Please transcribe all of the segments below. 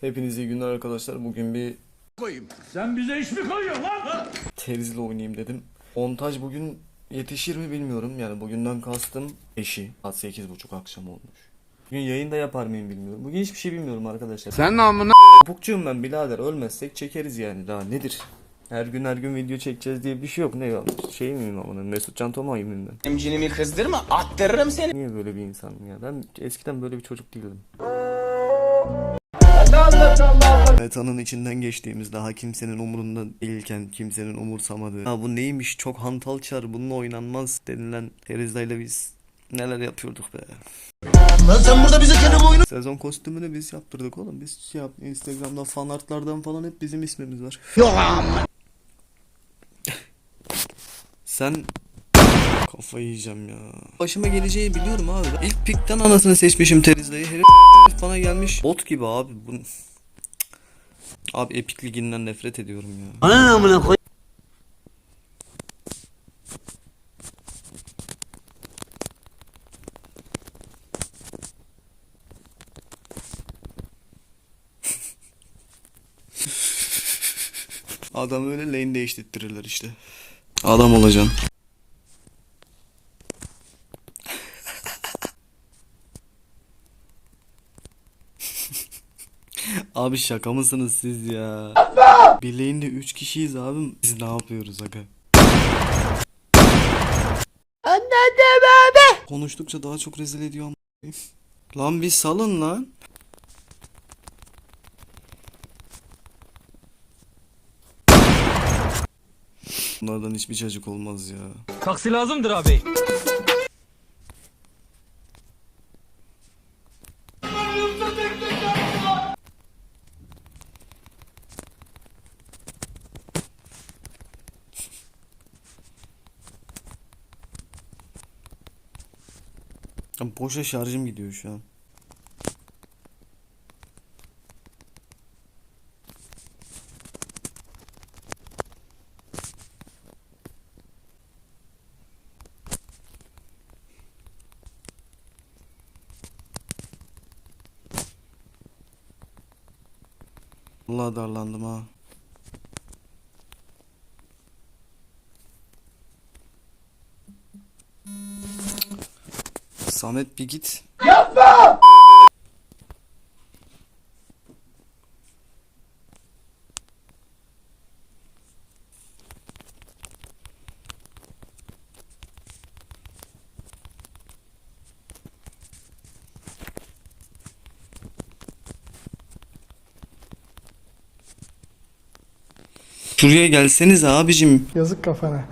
Hepinize iyi günler arkadaşlar. Bugün bir Sen bize iş mi koyuyorsun lan? terizle oynayayım dedim. Montaj bugün yetişir mi bilmiyorum. Yani bugünden kastım eşi. Saat 8.30 akşam olmuş. Bugün yayında yapar mıyım bilmiyorum. Bugün hiçbir şey bilmiyorum arkadaşlar. Sen namına Topukçuyum ben birader. Ölmezsek çekeriz yani. Daha nedir? Her gün her gün video çekeceğiz diye bir şey yok. Ne ya? Şey miyim ama Mesut Can Tomay mıyım ben? Emcinimi kızdırma attırırım seni. Niye böyle bir insanım ya? Ben eskiden böyle bir çocuk değildim. Metanın içinden geçtiğimiz daha kimsenin umurunda değilken kimsenin umursamadığı. Ha bu neymiş çok hantal çar bununla oynanmaz denilen Teriza'yla biz neler yapıyorduk be. Lan sen burada bize kelime oyunu. Sezon kostümünü biz yaptırdık oğlum. Biz şey yap Instagram'da fan artlardan falan hep bizim ismimiz var. Yok. Sen Kafayı yiyeceğim ya. Başıma geleceği biliyorum abi. İlk pikten anasını seçmişim Teriza'yı. Herif bana gelmiş. Bot gibi abi. Bu... Abi Epic Ligi'nden nefret ediyorum ya. Ana amına koy. Adam öyle lane değiştirtirirler işte. Adam olacaksın. Abi şaka mısınız siz ya? Bir lane'de 3 kişiyiz abim. Biz ne yapıyoruz aga? Anladım abi. Konuştukça daha çok rezil ediyor ama. Lan bir salın lan. Bunlardan hiçbir çocuk olmaz ya. Taksi lazımdır abi. Boşa şarjım gidiyor şu an. Vallahi darlandım ha. Samet bir git. Şuraya gelseniz abicim. Yazık kafana.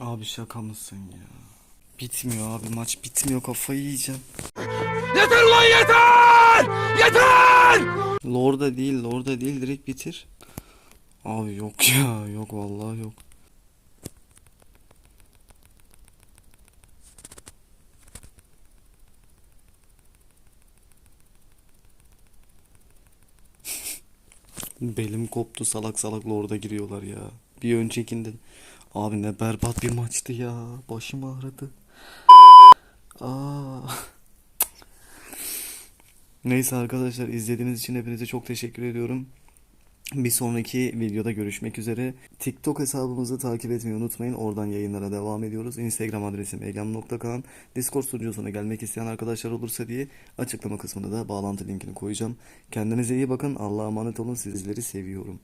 Abi şaka mısın ya? Bitmiyor abi maç bitmiyor kafayı yiyeceğim. Yeter lan yeter! Yeter! Lord'a değil Lord'a değil direkt bitir. Abi yok ya yok vallahi yok. Belim koptu salak salak Lord'a giriyorlar ya. Bir öncekinden. Abi ne berbat bir maçtı ya. Başım ağrıdı. Aa. Neyse arkadaşlar izlediğiniz için hepinize çok teşekkür ediyorum. Bir sonraki videoda görüşmek üzere. TikTok hesabımızı takip etmeyi unutmayın. Oradan yayınlara devam ediyoruz. Instagram adresim egam.kaan. Discord sunucusuna gelmek isteyen arkadaşlar olursa diye açıklama kısmında da bağlantı linkini koyacağım. Kendinize iyi bakın. Allah'a emanet olun. Sizleri seviyorum.